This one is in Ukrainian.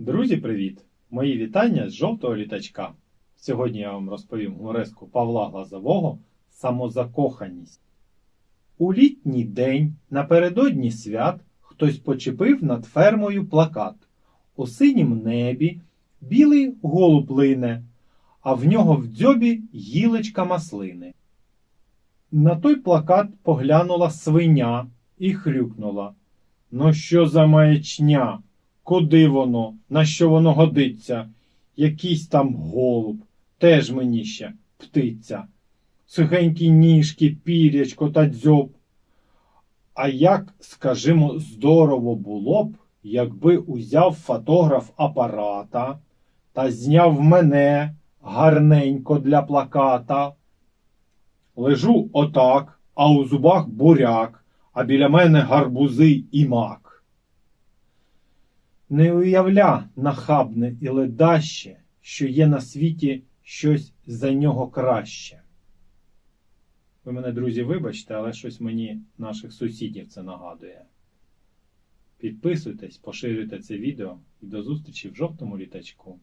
Друзі, привіт! Мої вітання з жовтого літачка. Сьогодні я вам розповім гумореску Павла Глазового Самозакоханість. У літній день напередодні свят хтось почепив над фермою плакат. У синім небі білий голуб лине, а в нього в дзьобі гілочка маслини. На той плакат поглянула свиня і хрюкнула. Ну що за маячня? Куди воно? На що воно годиться? Якийсь там голуб, теж мені ще птиця. Сухенькі ніжки, пірячко та дзьоб. А як, скажімо, здорово було б, якби узяв фотограф апарата та зняв мене гарненько для плаката. Лежу отак, а у зубах буряк, а біля мене гарбузи і мак. Не уявля нахабне і ледаще, що є на світі щось за нього краще. Ви мене, друзі, вибачте, але щось мені наших сусідів це нагадує. Підписуйтесь, поширюйте це відео і до зустрічі в жовтому літачку.